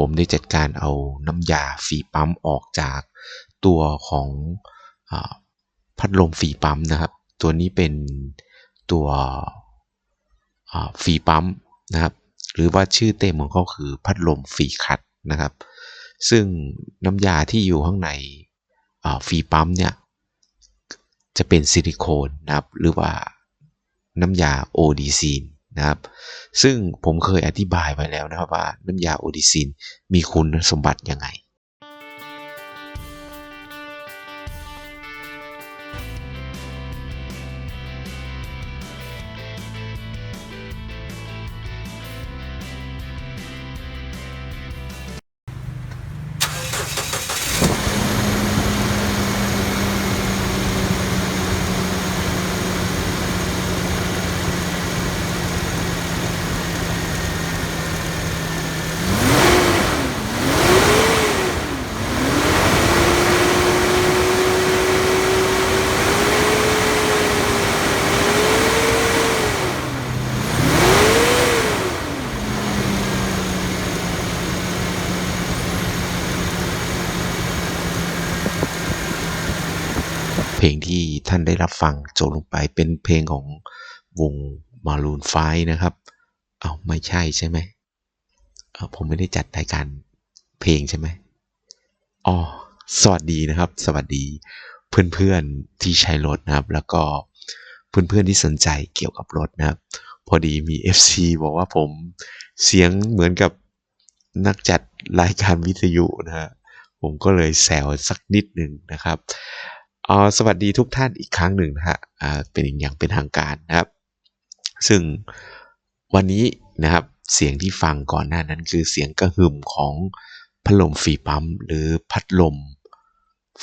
ผมได้จัดการเอาน้ำยาฝีปั๊มออกจากตัวของอพัดลมฝีปั๊มนะครับ ตัวนี้เป็นตัวฝีปั๊มนะครับ หรือว่าชื่อเต็มของเขาคือพัดลมฝีคัดนะครับ ซึ่งน้ำยาที่อยู่ข้างในฝีปั๊มเนี่ยจะเป็นซิลิโคนนะครับ หรือว่าน้ำยาโอดีซีน นะครับ ซึ่งผมเคยอธิบายไว้แล้วนะครับว่าน้ำยาโอดิซินมีคุณสมบัติยังไง ท่านได้รับฟังจบลงไปเป็นเพลงของวงมารูนไฟนะครับ เอาไม่ใช่ใช่ไหมเอาผมไม่ได้จัดรายการเพลงใช่ไหมอ๋อ สวัสดีนะครับ สวัสดีเพื่อนๆที่ใช้รถนะครับ แล้วก็เพื่อนๆที่สนใจเกี่ยวกับรถนะครับ พอดีมี FC บอกว่าผมเสียงเหมือนกับนักจัดรายการวิทยุนะฮะผมก็เลยแซวสักนิดหนึ่งนะครับ สวัสดีทุกท่านอีกครั้งหนึ่งนะฮะเป็นอย่างเป็นทางการนะครับ ซึ่งวันนี้นะครับเสียงที่ฟังก่อนหน้านั้นคือเสียงกระหึ่มของพัดลมฝีปั๊ม หรือพัดลม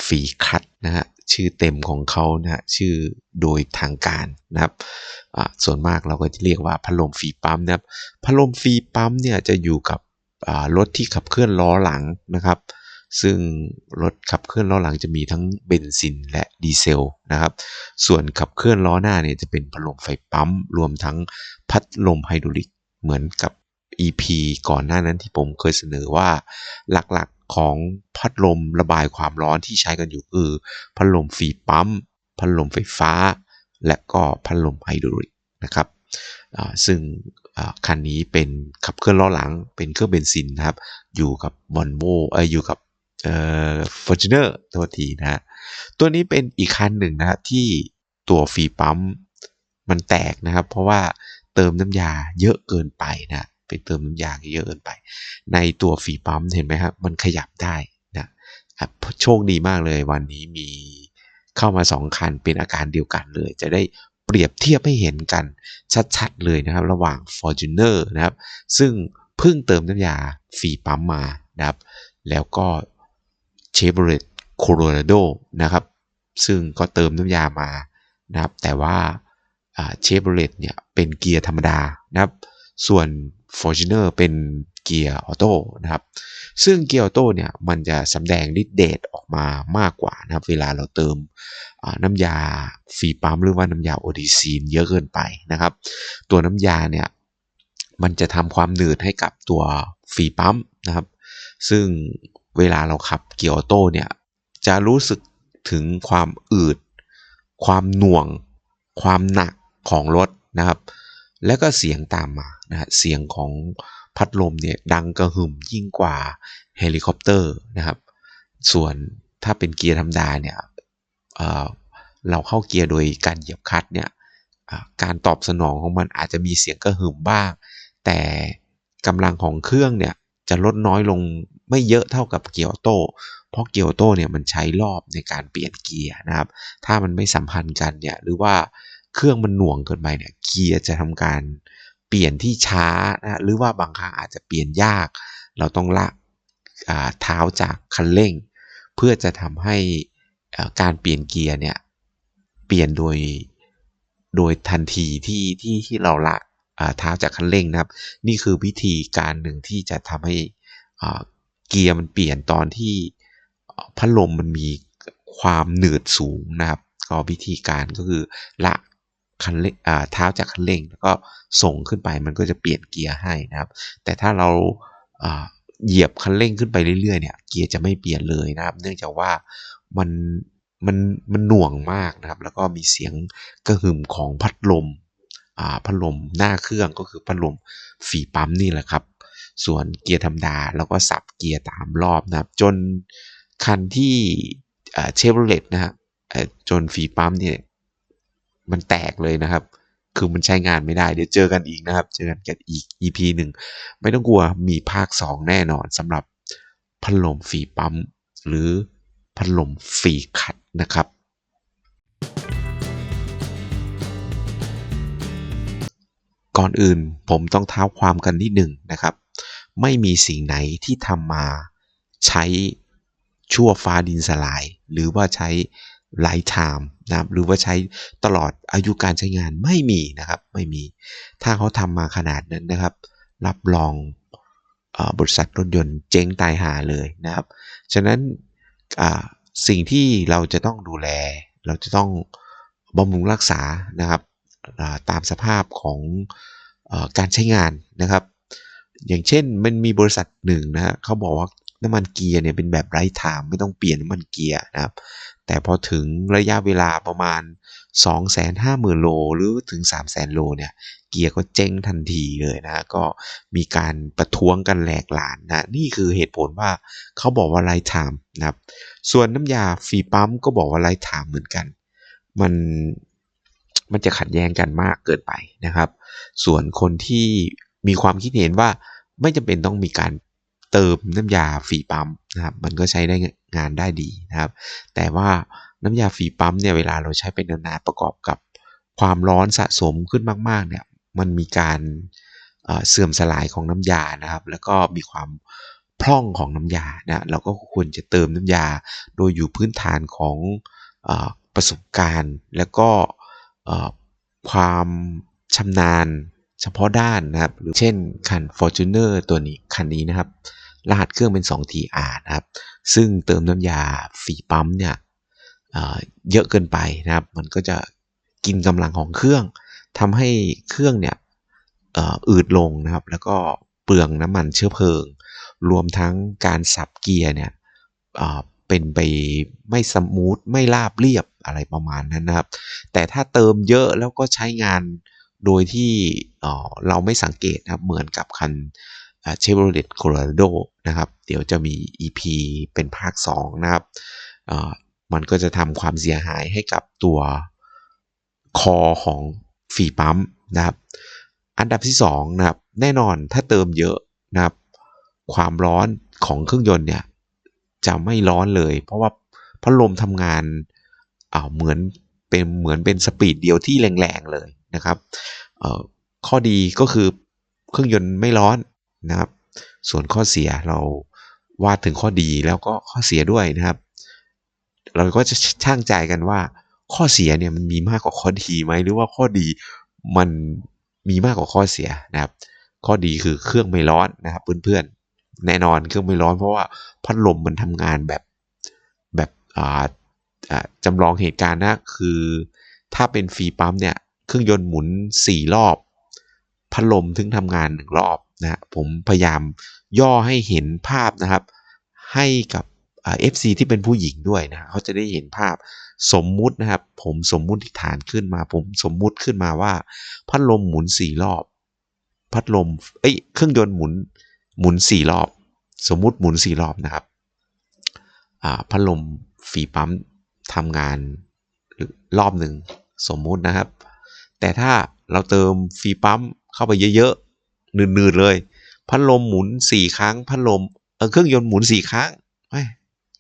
ฝีคัดนะฮะชื่อเต็มของเขานะฮะชื่อโดยทางการนะครับส่วนมากเราก็จะเรียกว่าพัดลมฝีปั๊มนะครับพัดลมฝีปั๊มเนี่ยจะอยู่กับรถที่ขับเคลื่อนล้อหลังนะครับ ซึ่งรถขับเคลื่อนล้อหลังจะมีทั้งเบนซินและดีเซลนะครับ ส่วนขับเคลื่อนล้อหน้าเนี่ยจะเป็นพัดลมไฟปั๊ม รวมทั้งพัดลมไฮดรอลิกเหมือนกับ EP ก่อนหน้านั้นที่ผมเคยเสนอว่าหลักๆของพัดลมระบายความร้อนที่ใช้กันอยู่คือพัดลมฟีปั๊ม พัดลมไฟฟ้า และก็พัดลมไฮดรอลิกนะครับซึ่งคันนี้เป็นขับเคลื่อนล้อหลังเป็นเครื่องเบนซินนะครับ อยู่กับบอนโวเอออยู่กับ เอ่อฟอร์จูเนอร์ตัวทีนะฮะตัวนี้เป็นอีกคันหนึ่งนะที่ตัวฟีปั๊มมันแตกนะครับ เพราะว่าเติมน้ำยาเยอะเกินไปนะไปเติมน้ำยาเยอะเกินไป ในตัวฟีปั๊มเห็นไหมครับมันขยับได้นะโชคดีมากเลยวันนี้มีเข้ามาสองคันเป็นอาการเดียวกันเลย จะได้เปรียบเทียบให้เห็นกันชัดๆเลยนะครับ ระหว่าง Fortuner นะครับ ซึ่งเพิ่งเติมน้ำยาฟีปั๊มมานะครับ แล้วก็ เชฟโรเลตโคโรราโดนะครับ ซึ่งก็เติมน้ำยามานะครับ แต่ว่าเชฟโรเลตเนี่ยเป็นเกียร์ธรรมดานะครับ ส่วน Fortuner เป็นเกียร์ออโต้นะครับ ซึ่งเกียร์ออโต้เนี่ยมันจะสำแดงฤทธิ์เดชออกมามากกว่านะครับ เวลาเราเติมน้ำยาฟีปั๊มหรือว่าน้ำยาโอดีซีนเยอะเกินไปนะครับ ตัวน้ำยาเนี่ยมันจะทำความหนืดให้กับตัวฟีปั๊มนะครับ ซึ่ง เวลาเราขับเกียร์ออโต้เนี่ยจะรู้สึกถึงความอืด ความหน่วง ความหนักของรถนะครับ แล้วก็เสียงตามมานะเสียงของพัดลมเนี่ยดังกระหึ่มยิ่งกว่าเฮลิคอปเตอร์นะครับ ส่วนถ้าเป็นเกียร์ธรรมดาเนี่ยเเราเข้าเกียร์โดยการเหยียบคัดเนี่ยการตอบสนองของมันอาจจะมีเสียงกระหึ่มบ้าง แต่กำลังของเครื่องเนี่ย จะลดน้อยลงไม่เยอะเท่ากับเกียร์โต เพราะเกียร์โตเนี่ยมันใช้รอบในการเปลี่ยนเกียร์นะครับ ถ้ามันไม่สัมพันธ์กันเนี่ยหรือว่าเครื่องมันหน่วงเกินไปเนี่ยเกียร์จะทำการเปลี่ยนที่ช้านะหรือว่าบางครั้งอาจจะเปลี่ยนยาก เราต้องละเท้าจากคันเร่ง เพื่อจะทำให้การเปลี่ยนเกียร์เนี่ยเปลี่ยนโดยโดยทันทีที่ที่ที่เราละ เท้าจากคันเร่งนะครับ นี่คือวิธีการหนึ่งที่จะทำให้เกียร์มันเปลี่ยนตอนที่พัดลมมันมีความหนืดสูงนะครับ ก็วิธีการก็คือละคันเร่งเท้าจากคันเร่งแล้วก็ส่งขึ้นไปมันก็จะเปลี่ยนเกียร์ให้นะครับ แต่ถ้าเราเหยียบคันเร่งขึ้นไปเรื่อยๆเนี่ยเกียร์จะไม่เปลี่ยนเลยนะครับ เนื่องจากว่ามันมันมันหน่วงมากนะครับ แล้วก็มีเสียงกระหึ่มของพัดลม พัดลมหน้าเครื่องก็คือพัดลมฝีปั๊มนี่แหละครับ ส่วนเกียร์ธรรมดาแล้วก็สับเกียร์ตามรอบนะครับ จนคันที่เชฟโรเลตนะฮะจนฝีปั๊มเนี่ยมันแตกเลยนะครับ คือมันใช้งานไม่ได้ เดี๋ยวเจอกันอีกนะครับ เจอกันกันอีก EP หนึ่งไม่ต้องกลัวมีภาค 2 แน่นอนสำหรับพัดลมฝีปั๊ม หรือพัดลมฝีขัดนะครับ ก่อนอื่นผมต้องเท้าความกันนิดหนึ่งนะครับ ไม่มีสิ่งไหนที่ทำมาใช้ชั่วฟ้าดินสลาย หรือว่าใช้ไลท์ไทม์นะครับหรือว่าใช้ตลอดอายุการใช้งานไม่มีนะครับไม่มี ถ้าเขาทำมาขนาดนั้นนะครับ รับรองอบริษัทรถยนต์เจ๊งตายหาเลยนะครับ ฉะนั้นสิ่งที่เราจะต้องดูแล เราจะต้องบำรุงรักษานะครับ ตามสภาพของอการใช้งานนะครับ อย่างเช่นมันมีบริษัทหนึ่งนะเขาบอกว่าน้ำมันเกียร์เนี่ยเป็นแบบไร้ไทม์ไม่ต้องเปลี่ยนน้ำมันเกียร์นะครับ แต่พอถึงระยะเวลาประมาณ 250,000 โล หรือถึง 300,000 โลเนี่ยเกียร์ก็เจ๊งทันทีเลยนะก็มีการประท้วงกันแหลกหลานนะนี่คือเหตุผลว่าเขาบอกว่าไร้ไทม์นะครับ ส่วนน้ำยาฟีปั๊มก็บอกว่าไร้ไทม์เหมือนกัน มัน มันจะขัดแย้งกันมากเกินไปนะครับ ส่วนคนที่มีความคิดเห็นว่าไม่จำเป็นต้องมีการเติมน้ำยาฝีปั๊มนะครับ มันก็ใช้ได้งานได้ดีนะครับ แต่ว่าน้ำยาฝีปั๊มเนี่ยเวลาเราใช้เป็นนานๆประกอบกับความร้อนสะสมขึ้นมากๆเนี่ย มันมีการเสื่อมสลายของน้ำยานะครับ แล้วก็มีความพร่องของน้ำยานะเราก็ควรจะเติมน้ำยาโดยอยู่พื้นฐานของอประสบการณ์ แล้วก็ ความชำนาญเฉพาะด้านนะครับ หรือเช่นคัน Fortuner ตัวนี้คันนี้นะครับ รหัสเครื่องเป็น 2TR นะครับ ซึ่งเติมน้ำยาฝีปั๊มเนี่ยเยอะเกินไปนะครับ มันก็จะกินกำลังของเครื่องทำให้เครื่องเนี่ยอืดลงนะครับ แล้วก็เปลืองน้ำมันเชื้อเพลิง รวมทั้งการสับเกียร์เนี่ยเป็นไปไม่สมูทไม่ราบเรียบ อะไรประมาณนั้นนะครับ แต่ถ้าเติมเยอะแล้วก็ใช้งานโดยที่เราไม่สังเกตนะครับ เหมือนกับคันเชฟโรเลตโคโลราโดนะครับ เดี๋ยวจะมี EP เป็นภาค 2 นะครับ มันก็จะทำความเสียหายให้กับตัวคอของฝีปั๊มนะครับ อันดับที่ 2 นะครับ แน่นอนถ้าเติมเยอะนะครับ ความร้อนของเครื่องยนต์เนี่ย จะไม่ร้อนเลย เพราะว่าพัดลมทำงาน เหมือนเป็นเหมือนเป็นสปีดเดียวที่แรงๆเลยนะครับข้อดีก็คือเครื่องยนต์ไม่ร้อนนะครับ ส่วนข้อเสียเราวาดถึงข้อดีแล้วก็ข้อเสียด้วยนะครับ เราก็จะช่างใจกันว่า ข้อเสียเนี่ยมันมีมากกว่าข้อดีไหมหรือว่าข้อดีมันมีมากกว่าข้อเสียนะครับ ข้อดีคือเครื่องไม่ร้อนนะครับเพื่อนๆแน่นอนเครื่องไม่ร้อนเพราะว่าพัดลมมันทำงานแบบแบบ จำลองเหตุการณ์นะคือถ้าเป็นฟรีปั๊มเนี่ยเครื่องยนต์หมุน 4 รอบ พัดลมถึงทำงาน 1 รอบนะผมพยายามย่อให้เห็นภาพนะครับ ให้กับเอฟซีที่เป็นผู้หญิงด้วยนะเขาจะได้เห็นภาพสมมุตินะครับ ผมสมมุติฐานขึ้นมา ผมสมมุติขึ้นมาว่า พัดลมหมุนสี่รอบ พัดลมเอ้ยเครื่องยนต์หมุนหมุนสี่รอบ สมมุติหมุนสี่รอบนะครับพัดลมฝีปั๊ม ทำงานรอบหนึ่งสมมุตินะครับ แต่ถ้าเราเติมฟีปั๊มเข้าไปเยอะๆนืดๆเลย พัดลมหมุนสี่ครั้ง พัดลมเออเครื่องยนต์หมุนสี่ครั้ง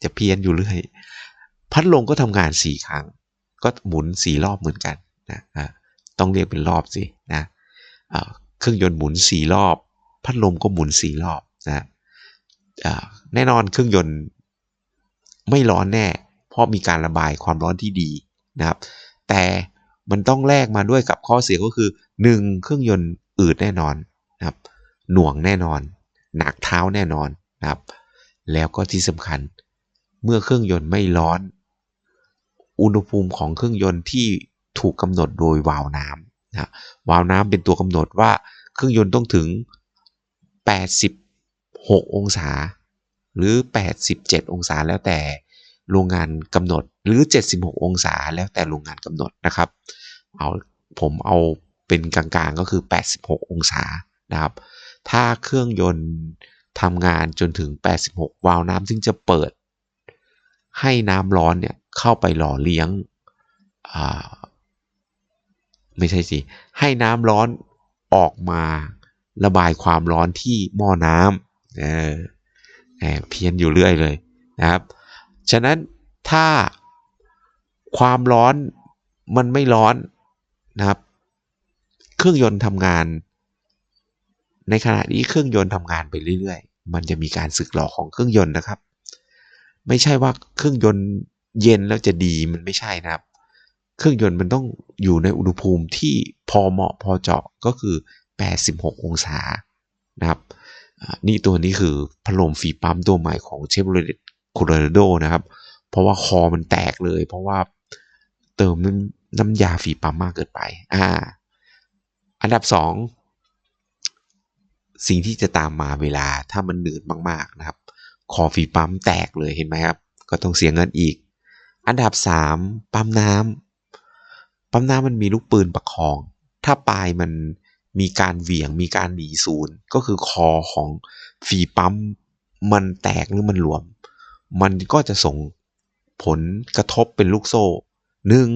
จะเพี้ยนอยู่เรื่อยพัดลมก็ทำงานสี่ครั้ง ก็หมุนสี่รอบเหมือนกันนะต้องเรียกเป็นรอบสินะเครื่องยนต์หมุนสี่รอบ พัดลมก็หมุนสี่รอบนะแน่นอนเครื่องยนต์ไม่ร้อนแน่ เพราะมีการระบายความร้อนที่ดีนะครับแต่มันต้องแลกมาด้วยกับข้อเสียก็คือ 1. เครื่องยนต์อืดแน่นอนนะครับหน่วงแน่นอน หนักเท้าแน่นอนนะครับ แล้วก็ที่สำคัญ เมื่อเครื่องยนต์ไม่ร้อน อุณหภูมิของเครื่องยนต์ที่ถูกกำหนดโดยวาล์วน้ำนะวาล์วน้ำเป็นตัวกำหนดว่าเครื่องยนต์ต้องถึง 86 องศา หรือ 87 องศาแล้วแต่ โรงงานกำหนดหรือ 76 องศาแล้วแต่โรงงานกำหนดนะครับเอาผมเอาเป็นกลางๆก็คือ 86 องศานะครับ ถ้าเครื่องยนต์ทำงานจนถึง 86 วาล์วน้ำซึ่งจะเปิด ให้น้ำร้อนเนี่ยเข้าไปหล่อเลี้ยงไม่ใช่สิ ให้น้ำร้อนออกมาระบายความร้อนที่หม้อน้ำเออเพี้ยนอยู่เรื่อยเลยนะครับ ฉะนั้นถ้าความร้อนมันไม่ร้อนนะครับ เครื่องยนต์ทำงาน ในขณะนี้เครื่องยนต์ทำงานไปเรื่อยๆ มันจะมีการสึกหรอของเครื่องยนต์นะครับ ไม่ใช่ว่าเครื่องยนต์เย็นแล้วจะดีมันไม่ใช่นะครับ เครื่องยนต์มันต้องอยู่ในอุณหภูมิที่พอเหมาะพอเจาะก็คือ 86 องศานะครับนี่ตัวนี้คือพัดลมฝีปั๊มตัวใหม่ของเชฟ โรโคโลราโดนะครับ เพราะว่าคอมันแตกเลย เพราะว่าเติมน้ำน้ำยาฝีปั๊มมากเกินไป อ่า อันดับสองสิ่งที่จะตามมาเวลาถ้ามันหนืดมากๆนะครับ คอฝีปั๊มแตกเลยเห็นไหมครับ ก็ต้องเสียเงินอีก อันดับสามปั๊มน้ำปั๊มน้ำมันมีลูกปืนประคอง ถ้าปลายมันมีการเหวี่ยงมีการหนีศูนย์ก็คือคอของฝีปั๊มมันแตกหรือมันหลวม มันก็จะส่งผลกระทบเป็นลูกโซ่หนึ่ง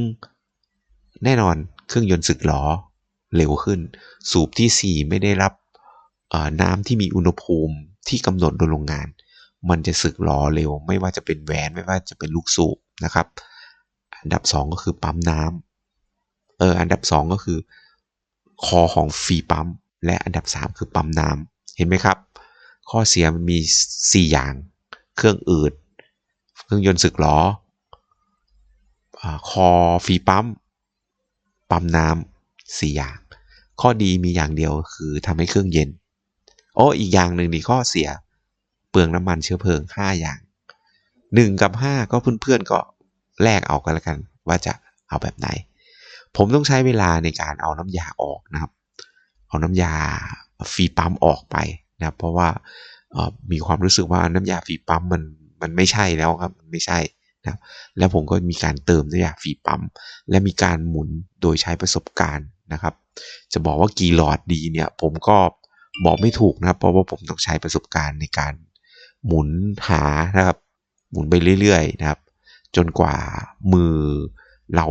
แน่นอนเครื่องยนต์สึกหรอเร็วขึ้น สูบที่ 4 ไม่ได้รับน้ำที่มีอุณหภูมิที่กำหนดโดยโรงงาน มันจะสึกหรอเร็ว ไม่ว่าจะเป็นแหวนไม่ว่าจะเป็นลูกสูบนะครับ อันดับ 2 ก็คือปั๊มน้ำเอออันดับ 2 ก็คือ คอของฟีปั๊มและอันดับ 3 คือปั๊มน้ำเห็นไหมครับ ข้อเสียมันมี 4 อย่าง เครื่องอืด เครื่องยนต์สึกหรอคอฟีปั๊ม ปั๊มน้ำสี่อย่าง ข้อดีมีอย่างเดียวคือทำให้เครื่องเย็น โอ้อีกอย่างหนึ่งนี่ข้อเสีย เปลืองน้ำมันเชื้อเพลิง5อย่าง1กับ5ก็เพื่อนๆก็แลกเอากันแล้วกัน ว่าจะเอาแบบไหน ผมต้องใช้เวลาในการเอาน้ำยาออกนะครับ เอาน้ำยาฟีปั๊มออกไปนะครับเพราะว่ามีความรู้สึกว่าน้ำยาฟีปั๊มมัน มันไม่ใช่แล้วครับ มันไม่ใช่นะแล้วผมก็มีการเติมน้ำยาฟีปั๊ม และมีการหมุนโดยใช้ประสบการณ์นะครับ จะบอกว่ากี่หลอดดีเนี่ย ผมก็บอกไม่ถูกนะครับ เพราะว่าผมต้องใช้ประสบการณ์ในการหมุนหานะครับ หมุนไปเรื่อยๆนะครับ จนกว่ามือเรา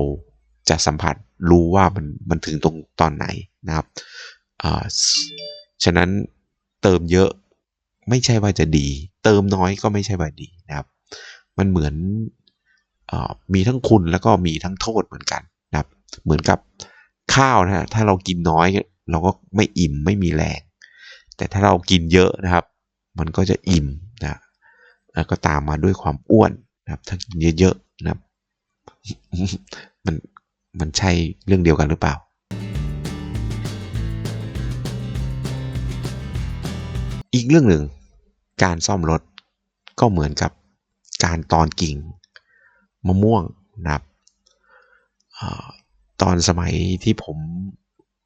จะสัมผัสรู้ว่ามันมันถึงตรงตอนไหนนะครับฉะนั้นเติมเยอะไม่ใช่ว่าจะดี เติมน้อยก็ไม่ใช่ว่าดีนะครับ มันเหมือนมีทั้งคุณแล้วก็มีทั้งโทษเหมือนกันนะครับ เหมือนกับข้าวนะถ้าเรากินน้อยเราก็ไม่อิ่มไม่มีแรง แต่ถ้าเรากินเยอะนะครับ มันก็จะอิ่มนะแล้วก็ตามมาด้วยความอ้วนนะครับ ถ้ากินเยอะๆนะครับ มันมันใช่เรื่องเดียวกันหรือเปล่าอีกเรื่องหนึ่ง การซ่อมรถก็เหมือนกับการตอนกิ่งมะม่วงนะครับตอนสมัยที่ผม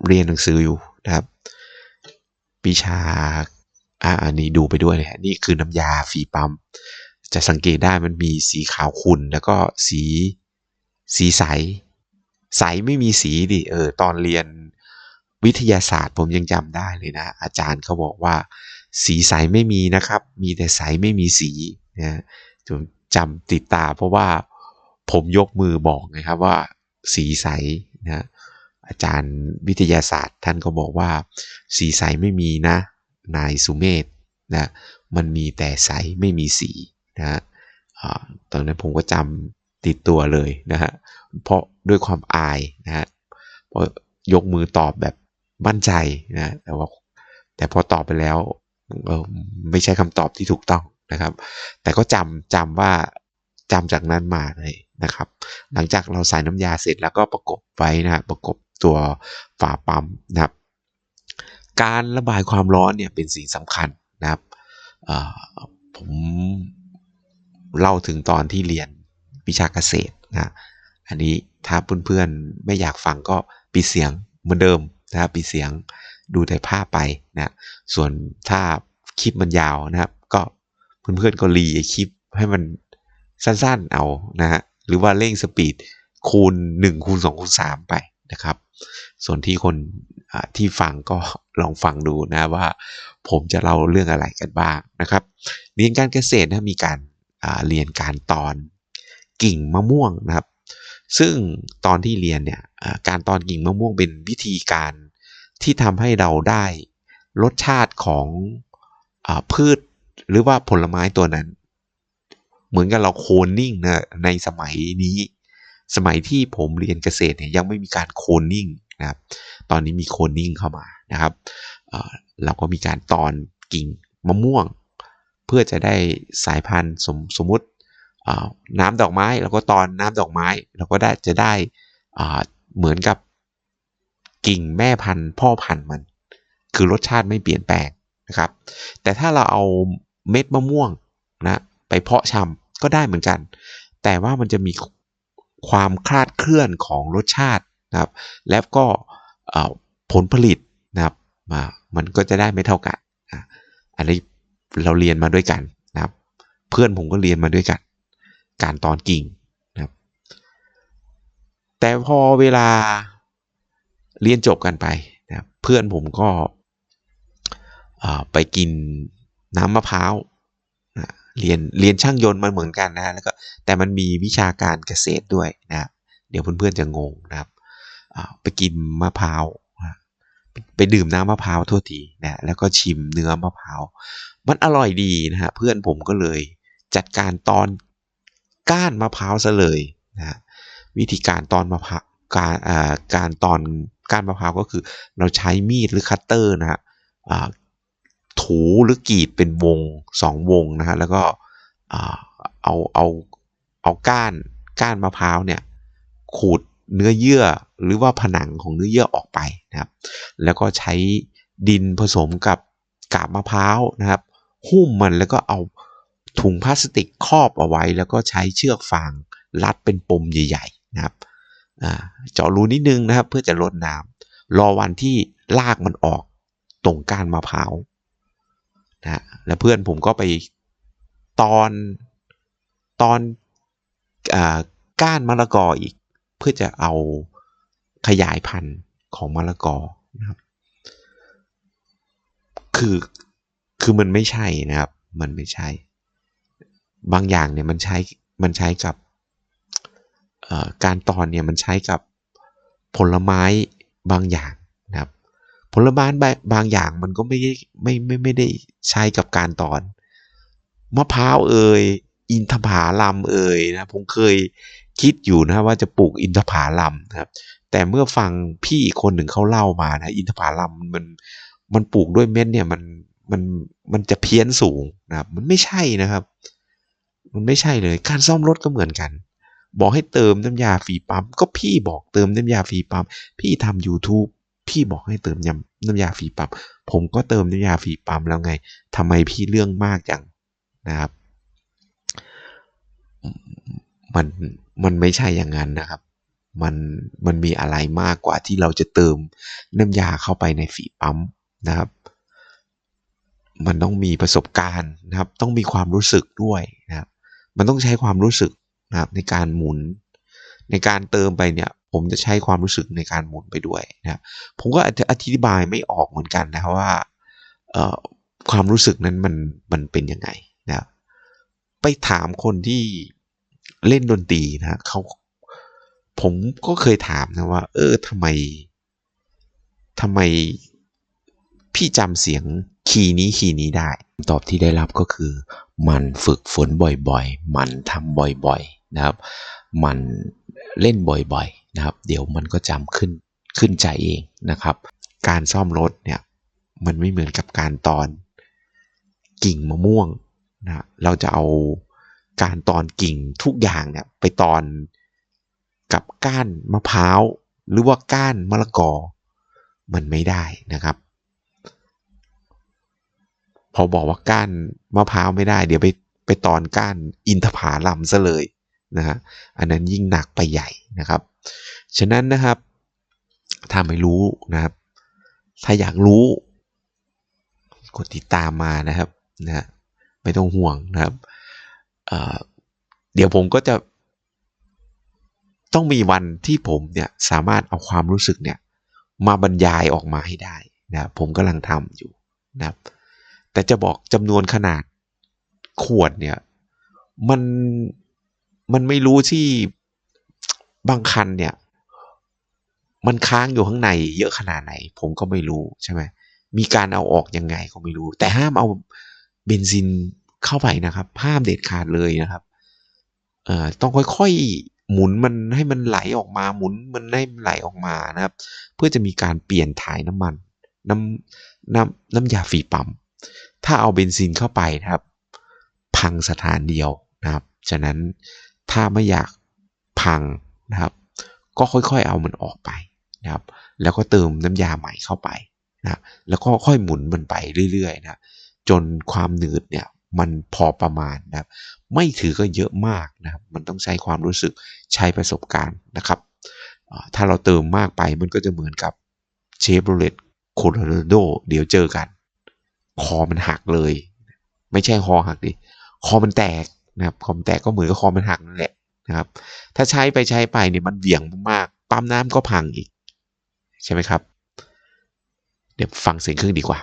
เรียนหนังสืออยู่นะครับปีชาอ่าอันนี้ดูไปด้วยเลยนี่คือน้ำยาฝีปั๊มจะสังเกตได้มันมีสีขาวขุ่นแล้วก็สีสีใส ใสไม่มีสีดิเออตอนเรียนวิทยาศาสตร์ผมยังจำได้เลยนะ อาจารย์เขาบอกว่า สีใสไม่มีนะครับ มีแต่ใสไม่มีสีนะจำติดตาเพราะว่าผมยกมือบอกนะครับว่าสีใสนะอาจารย์วิทยาศาสตร์ท่านก็บอกว่า สีใสไม่มีนะ นายสุเมธนะมันมีแต่ใสไม่มีสีนะตอนนั้นผมก็จำติดตัวเลยนะฮะเพราะด้วยความอายนะฮะเพราะยกมือตอบแบบมั่นใจนะแต่ว่าแต่พอตอบไปแล้ว ไม่ใช่คำตอบที่ถูกต้องนะครับ แต่ก็จำจำว่าจำจากนั้นมาเลยนะครับ หลังจากเราใส่น้ำยาเสร็จแล้วก็ประกบไว้นะประกบตัวฝาปั๊มนะครับ การระบายความร้อนเนี่ยเป็นสิ่งสำคัญนะครับผมเล่าถึงตอนที่เรียนวิชาเกษตรนะอันนี้ถ้าเพื่อนๆไม่อยากฟังก็ปิดเสียงเหมือนเดิมนะครับปิดเสียง ดูแต่ภาพไปนะส่วนถ้าคลิปมันยาวนะครับ ก็เพื่อนๆก็รีคลิปให้มันสั้นๆเอานะฮะหรือว่าเร่งสปีดคูณ1คูณ2คูณ3ไปนะครับ ส่วนที่คนที่ฟังก็ลองฟังดูนะว่า ผมจะเล่าเรื่องอะไรกันบ้างนะครับเรียนการเกษตรนะมีการเรียนการตอนกิ่งมะม่วงนะครับ ซึ่งตอนที่เรียนเนี่ยการตอนกิ่งมะม่วงเป็นวิธีการ ที่ทำให้เราได้รสชาติของอพืชหรือว่าผลไม้ตัวนั้น เหมือนกับเราโคนนิ่งนะในสมัยนี้ สมัยที่ผมเรียนเกษตรเนี่ยยังไม่มีการโคนนิ่งนะครับ ตอนนี้มีโคนนิ่งเข้ามานะครับเราก็มีการตอนกิ่งมะม่วง เพื่อจะได้สายพันธุ์สมสมมติน้ำดอกไม้เราก็ตอนน้ำดอกไม้เราก็ได้จะได้เหมือนกับ กิ่งแม่พันธุ์พ่อพันธุ์มัน คือรสชาติไม่เปลี่ยนแปลงนะครับ แต่ถ้าเราเอาเม็ดมะม่วงนะไปเพาะชำก็ได้เหมือนกัน แต่ว่ามันจะมีความคลาดเคลื่อนของรสชาตินะครับ แล้วก็ผลผลิตนะครับมามันก็จะได้ไม่เท่ากันอันนี้เราเรียนมาด้วยกันนะครับ เพื่อนผมก็เรียนมาด้วยกัน การตอนกิ่งนะครับ แต่พอเวลา เรียนจบกันไปนะเพื่อนผมก็ไปกินน้ำมะพร้าวนะเรียนเรียนช่างยนต์มันเหมือนกันนะแล้วก็แต่มันมีวิชาการเกษตรด้วยนะเดี๋ยวเพื่อนๆจะงงนะครับไปกินมะพร้าวไปดื่มน้ำมะพร้าวทั่วทีนะแล้วก็ชิมเนื้อมะพร้าวมันอร่อยดีนะฮะเพื่อนผมก็เลยจัดการตอนก้านมะพร้าวซะเลยนะวิธีการตอนมะพร้าวการการตอน ก้านมะพร้าวก็คือเราใช้มีดหรือคัตเตอร์นะฮะถูหรือกรีดเป็นวงสองวงนะฮะแล้วก็เอาเอาเอาก้านก้านมะพร้าวเนี่ยขูดเนื้อเยื่อหรือว่าผนังของเนื้อเยื่อออกไปนะครับ แล้วก็ใช้ดินผสมกับกาบมะพร้าวนะครับ หุ้มมันแล้วก็เอาถุงพลาสติกครอบเอาไว้ แล้วก็ใช้เชือกฟางรัดเป็นปมใหญ่ ๆ นะครับ เจาะรูนิดนึงนะครับ เพื่อจะลดน้ำรอวันที่ลากมันออกตรงก้านมะพร้าวนะแล้วเพื่อนผมก็ไปตอนตอนอก้านมะละกออีก เพื่อจะเอาขยายพันธุ์ของมะละกอนะครับ คือคือมันไม่ใช่นะครับ มันไม่ใช่ บางอย่างเนี่ยมันใช้มันใช้กับ การตอนเนี่ยมันใช้กับผลไม้บางอย่างนะครับ ผลไม้บางอย่างมันก็ไม่ได้ไม่ไม่ไม่ได้ใช้กับการตอน มะพร้าวเอ่ยอินทผาลัมเอ่ยนะผมเคยคิดอยู่นะว่าจะปลูกอินทผาลัมนะครับ แต่เมื่อฟังพี่คนหนึ่งเขาเล่ามานะอินทผาลัมมันมันปลูกด้วยเม็ดเนี่ยมันมันมันจะเพี้ยนสูงนะครับ มันไม่ใช่นะครับ มันไม่ใช่เลย การซ่อมรถก็เหมือนกัน บอกให้เติมน้ำยาฟรีปั๊ม ก็พี่บอกเติมน้ำยาฟรีปั๊ม พี่ทำ YouTube พี่บอกให้เติมยำน้ำยาฟรีปั๊ม ผมก็เติมน้ำยาฟรีปั๊มแล้วไงทำไมพี่เรื่องมากจังนะครับ มันมันไม่ใช่อย่างนั้นนะครับ มันมันมีอะไรมากกว่าที่เราจะเติมน้ำยาเข้าไปในฝีปั๊มนะครับมันต้องมีประสบการณ์นะครับ ต้องมีความรู้สึกด้วยนะครับ มันต้องใช้ความรู้สึก นะครับในการหมุน ในการเติมไปเนี่ยผมจะใช้ความรู้สึกในการหมุนไปด้วยนะครับผมก็อธิบายไม่ออกเหมือนกันนะว่าความรู้สึกนั้นมันมันเป็นยังไงนะครับไปถามคนที่เล่นดนตรีนะเขาผมก็เคยถามนะว่า เออทำไมทำไมพี่จำเสียง คีย์นี้คีย์นี้ได้ ตอบที่ได้รับก็คือ มันฝึกฝนบ่อยๆ มันทำบ่อยๆนะครับ มันเล่นบ่อยๆนะครับ เดี๋ยวมันก็จำขึ้นขึ้นใจเองนะครับ การซ่อมรถเนี่ยมันไม่เหมือนกับการตอนกิ่งมะม่วงนะเราจะเอาการตอนกิ่งทุกอย่างเนี่ยไปตอนกับก้านมะพร้าวหรือว่าก้านมะละกอมันไม่ได้นะครับ พอบอกว่าก้านมะพร้าวไม่ได้ เดี๋ยวไปไปตอนก้านอินทผลัมซะเลยนะฮะอันนั้นยิ่งหนักไปใหญ่นะครับ ฉะนั้นนะครับถ้าไม่รู้นะครับ ถ้าอยากรู้ กดติดตามมานะครับนะไม่ต้องห่วงนะครับเเดี๋ยวผมก็จะ ต้องมีวันที่ผมเนี่ยสามารถเอาความรู้สึกเนี่ย มาบรรยายออกมาให้ได้นะครับผมกำลังทำอยู่นะครับ แต่จะบอกจำนวนขนาดขวดเนี่ย มันมันไม่รู้ที่บางคันเนี่ย มันค้างอยู่ข้างใน เยอะขนาดไหน ผมก็ไม่รู้ใช่ไหมมีการเอาออกยังไงก็ไม่รู้ แต่ห้ามเอาเบนซินเข้าไปนะครับ ห้ามเด็ดขาดเลยนะครับเอ่อต้องค่อยๆหมุนมันให้มันไหลออกมาหมุนมันให้มันไหลออกมานะครับ เพื่อจะมีการเปลี่ยนถ่ายน้ำมัน น้ำน้ำน้ำยาฝีปั๊ม ถ้าเอาเบนซินเข้าไปนะครับ พังสถานเดียวนะครับ ฉะนั้นถ้าไม่อยากพังนะครับ ก็ค่อยๆเอามันออกไปนะครับ แล้วก็เติมน้ำยาใหม่เข้าไปนะแล้วก็ค่อยหมุนมันไปเรื่อยๆนะจนความหนืดเนี่ยมันพอประมาณนะครับ ไม่ถือก็เยอะมากนะครับ มันต้องใช้ความรู้สึกใช้ประสบการณ์นะครับ ถ้าเราเติมมากไปมันก็จะเหมือนกับเชฟโรเลตโคโลราโดเดี๋ยวเจอกัน คอมันหักเลย ไม่ใช่คอหักดิคอมันแตกนะครับคอมแตกก็เหมือนกับคอมันหักนั่นแหละนะครับ ถ้าใช้ไปใช้ไปเนี่ยมันเบี่ยงมากๆปั๊มน้ำก็พังอีก ใช่ไหมครับ เดี๋ยวฟังเสียงเครื่องดีกว่า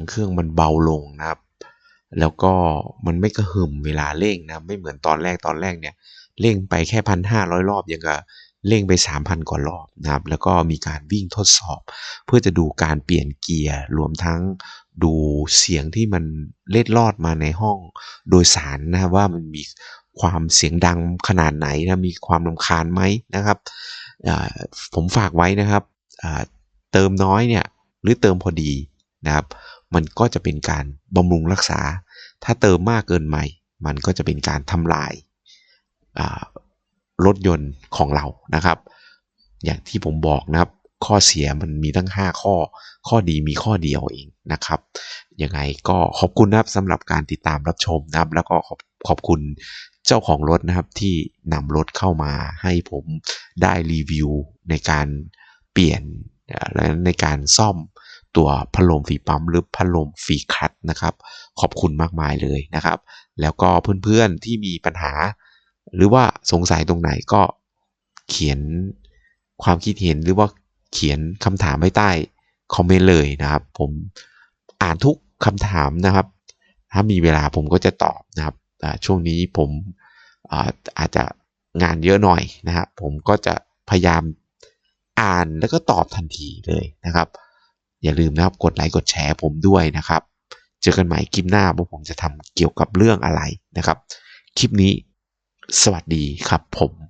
งเครื่องมันเบาลงนะครับ แล้วก็มันไม่กระหึ่มเวลาเร่งนะไม่เหมือนตอนแรกตอนแรกเนี่ยเร่งไปแค่พันห้าร้อยรอบยังกับเร่งไปสามพันกว่ารอบนะครับ แล้วก็มีการวิ่งทดสอบ เพื่อจะดูการเปลี่ยนเกียร์ รวมทั้งดูเสียงที่มันเล็ดลอดมาในห้องโดยสารนะครับว่ามันมีความเสียงดังขนาดไหนนะ มีความรำคาญไหมนะครับ ผมฝากไว้นะครับ เติมน้อยเนี่ยหรือเติมพอดีนะครับ มันก็จะเป็นการบำรุงรักษา ถ้าเติมมากเกินไปมันก็จะเป็นการทำลายรถยนต์ของเรานะครับ อย่างที่ผมบอกนะครับ ข้อเสียมันมีตั้ง 5 ข้อ ข้อดีมีข้อเดียวเองนะครับยังไงก็ขอบคุณนะครับสำหรับการติดตามรับชมนะครับ แล้วก็ขอบขอบคุณเจ้าของรถนะครับที่นำรถเข้ามาให้ผมได้รีวิวในการเปลี่ยน และในการซ่อมตัวพัดลมฝีปั๊มหรือพัดลมฝีคัดนะครับ ขอบคุณมากมายเลยนะครับ แล้วก็เพื่อนๆที่มีปัญหา หรือว่าสงสัยตรงไหนก็เขียนความคิดเห็นหรือว่าเขียนคำถามไว้ใต้คอมเมนต์เลยนะครับ ผมอ่านทุกคำถามนะครับ ถ้ามีเวลาผมก็จะตอบนะครับช่วงนี้ผมอาอาจจะงานเยอะหน่อยนะครับผมก็จะพยายาม อ่านแล้วก็ตอบทันทีเลยนะครับ อย่าลืมนะครับกดไลค์กดแชร์ผมด้วยนะครับ เจอกันใหม่คลิปหน้าว่าผมจะทำเกี่ยวกับเรื่องอะไรนะครับ คลิปนี้สวัสดีครับผม